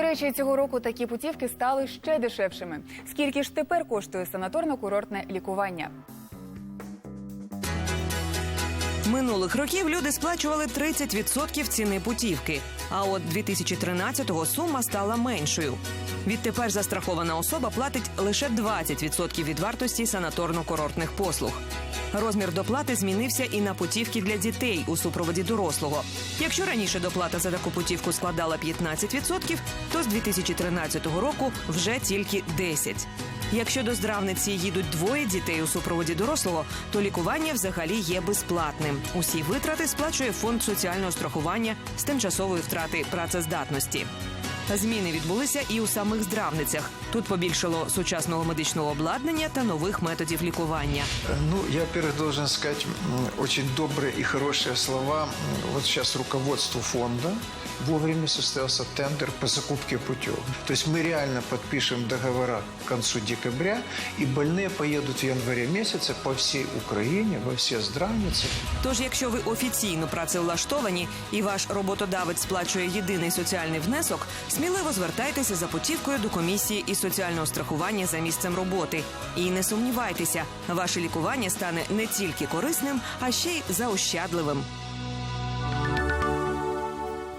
До речі, цього року такі путівки стали ще дешевшими. Скільки ж тепер коштує санаторно-курортне лікування? Минулих років люди сплачували 30% ціни путівки. А от 2013-го сума стала меншою. Відтепер застрахована особа платить лише 20% від вартості санаторно-курортних послуг. Розмір доплати змінився і на путівки для дітей у супроводі дорослого. Якщо раніше доплата за таку путівку складала 15%, то з 2013 року вже тільки 10%. Якщо до здравниці їдуть двоє дітей у супроводі дорослого, то лікування взагалі є безплатним. Усі витрати сплачує фонд соціального страхування з тимчасової втрати працездатності. Зміни відбулися і у самих здравницях. Тут побільшало сучасного медичного обладнання та нових методів лікування. Ну, я, во-первых, должен сказать м, очень добрые и хорошие слова. М, Вот сейчас руководству фонда вовремя состоялся тендер по закупке путевок. То есть мы реально подпишем договора к концу декабря, и больные поедут в январе месяце по всей Украине, во все здравницы. Тож, якщо ви офіційно працевлаштовані і ваш роботодавець сплачує єдиний соціальний внесок, сміливо звертайтеся за путівкою до комісії із соціального страхування за місцем роботи. І не сумнівайтеся, ваше лікування стане не тільки корисним, а ще й заощадливим.